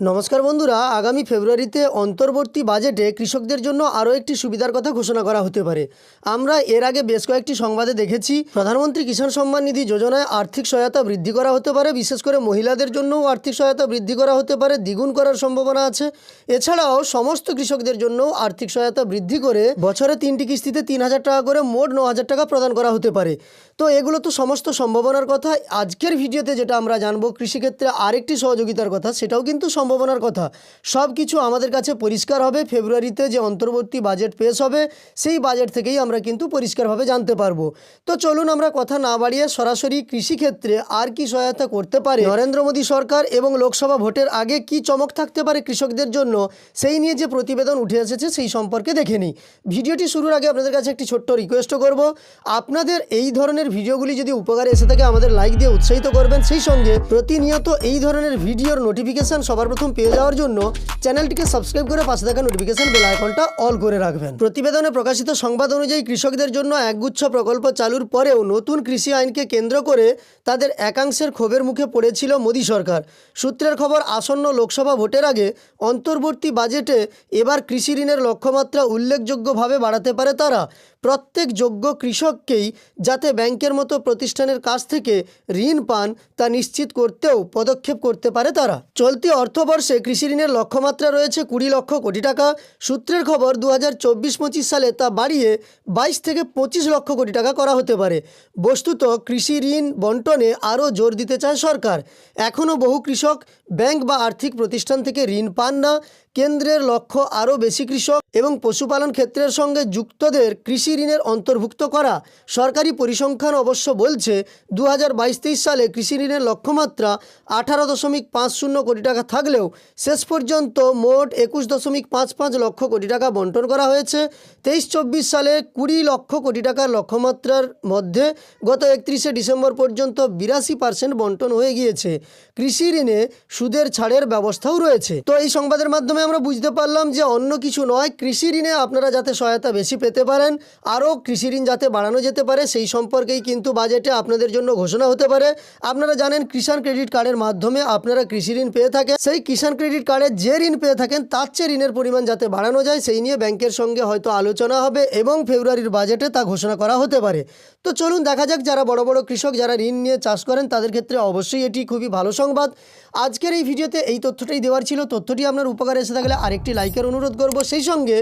নমস্কার বন্ধুরা, আগামী ফেব্রুয়ারিতে অন্তর্বর্তী বাজেটে কৃষকদের জন্য আরও একটি সুবিধার কথা ঘোষণা করা হতে পারে। আমরা এর আগে বেশ কয়েকটি সংবাদে দেখেছি, প্রধানমন্ত্রী কিষাণ সম্মান নিধি যোজনায় আর্থিক সহায়তা বৃদ্ধি করা হতে পারে, বিশেষ করে মহিলাদের জন্যও আর্থিক সহায়তা বৃদ্ধি করা হতে পারে, দ্বিগুণ করার সম্ভাবনা আছে। এছাড়াও সমস্ত কৃষকদের জন্য আর্থিক সহায়তা বৃদ্ধি করে বছরে তিনটি কিস্তিতে তিন হাজার টাকা করে মোট ন হাজার টাকা প্রদান করা হতে পারে। তো এগুলো তো সমস্ত সম্ভাবনার কথা। আজকের ভিডিওতে যেটা আমরা জানব, কৃষিক্ষেত্রে আরেকটি সহযোগিতার কথা, সেটাও কিন্তু সম্ভাবনার কথা। সব কিছু আমাদের কাছে পরিষ্কার হবে, ফেব্রুয়ারিতে যে অন্তর্বর্তী বাজেট পেশ হবে, সেই বাজেট থেকেই আমরা কিন্তু পরিষ্কারভাবে জানতে পারব। তো চলুন আমরা কথা না বাড়িয়ে সরাসরি কৃষিক্ষেত্রে আর কি সহায়তা করতে পারে? নরেন্দ্র মোদী সরকার এবং লোকসভা ভোটের আগে কি চমক থাকতে পারে কৃষকদের জন্য? সেই নিয়ে যে প্রতিবেদন উঠে এসেছে সেই সম্পর্কে দেখে নিই। ভিডিওটি শুরুর আগে আপনাদের কাছে একটি ছোট্ট রিকোয়েস্টও করব। আপনাদের এই ধরনের ভিডিওগুলি যদি উপকারে এসে থাকে, আমাদের লাইক দিয়ে উৎসাহিত করবেন। সেই সঙ্গে প্রতিনিয়ত এই ধরনের ভিডিওর নোটিফিকেশন সবার প্রথম পেয়ে যাওয়ার জন্য চ্যানেলটিকে সাবস্ক্রাইব করে পাশে থাকা নোটিফিকেশন বেল আইকনটা অল করে রাখবেন। প্রতিবেদনে প্রকাশিত সংবাদ অনুযায়ী কৃষকদের জন্য একগুচ্ছ প্রকল্প চালুর পরেও নতুন কৃষি আইনকে কেন্দ্র করে তাদের একাংশের ক্ষোভের মুখে পড়েছিল মোদী সরকার। সূত্রের খবর, আসন্ন লোকসভা ভোটের আগে অন্তর্বর্তী বাজেটে এবার কৃষি ঋণের লক্ষ্যমাত্রা উল্লেখযোগ্যভাবে বাড়াতে পারে তারা। প্রত্যেক যোগ্য কৃষককেই যাতে ব্যাংকের মতো প্রতিষ্ঠানের কাছ থেকে ঋণ পান তা নিশ্চিত করতেও পদক্ষেপ করতে পারে তারা। চলতি অর্থবর্ষে কৃষি ঋণের লক্ষ্যমাত্রা রয়েছে কুড়ি লক্ষ কোটি টাকা। সূত্রের খবর দু হাজার চব্বিশ পঁচিশ সালে তা বাড়িয়ে বাইশ থেকে পঁচিশ লক্ষ কোটি টাকা করা হতে পারে। বস্তুত কৃষি ঋণ বন্টনে আরও জোর দিতে চায় সরকার। এখনও বহু কৃষক ব্যাংক বা আর্থিক প্রতিষ্ঠান থেকে ঋণ পান না। কেন্দ্রের লক্ষ্য আরও বেশি কৃষক এবং পশুপালন ক্ষেত্রের সঙ্গে যুক্তদের কৃষি ঋণের অন্তর্ভুক্ত করা। সরকারি পরিসংখ্যান অবশ্য বলছে দু হাজার সালে কৃষি ঋণের লক্ষ্যমাত্রা আঠারো দশমিক পাঁচ শূন্য কোটি টাকা থাকলেও শেষ পর্যন্ত মোট একুশ দশমিক পাঁচ পাঁচ লক্ষ কোটি টাকা বন্টন করা হয়েছে। তেইশ চব্বিশ সালে কুড়ি লক্ষ কোটি টাকার লক্ষ্যমাত্রার মধ্যে গত একত্রিশে ডিসেম্বর পর্যন্ত বিরাশি পার্সেন্ট বন্টন হয়ে গিয়েছে। কৃষি ঋণে সুদের ছাড়ের ব্যবস্থাও রয়েছে। তো এই সংবাদের মাধ্যমে আমরা বুঝতে পারলাম যে অন্য কিছু নয় কৃষি ঋণে আপনারা যাতে সহায়তা বেশি পেতে পারেন। আরও কৃষি ঋণ যাতে বাড়ানো যেতে পারে, সেই সম্পর্কেই কিন্তু বাজেটে আপনাদের জন্য ঘোষণা হতে পারে। আপনারা জানেন কিষাণ ক্রেডিট কার্ডের মাধ্যমে আপনারা কৃষি ঋণ পেয়ে থাকেন। সেই কিষাণ ক্রেডিট কার্ডে যে ঋণ পেয়ে থাকেন, তার চেয়ে ঋণের পরিমাণ যাতে বাড়ানো যায়, সেই নিয়ে ব্যাংকের সঙ্গে হয়তো আলোচনা হবে এবং ফেব্রুয়ারির বাজেটে তা ঘোষণা করা হতে পারে। তো চলুন দেখা যাক, যারা বড় বড় কৃষক, যারা ঋণ নিয়ে চাষ করেন, তাদের ক্ষেত্রে অবশ্যই এটি খুবই ভালো সংবাদ। আজকের এই ভিডিওতে এই তথ্যটাই দেওয়ার ছিল। তথ্যটি আপনার উপকারে এসে থাকলে আরেকটি লাইকের অনুরোধ করব। সেই সঙ্গে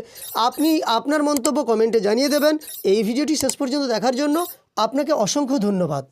আপনি আপনার মন্তব্য কমেন্টে জানিয়ে দেবেন। এই ভিডিওটি শেষ পর্যন্ত দেখার জন্য আপনাকে অসংখ্য ধন্যবাদ।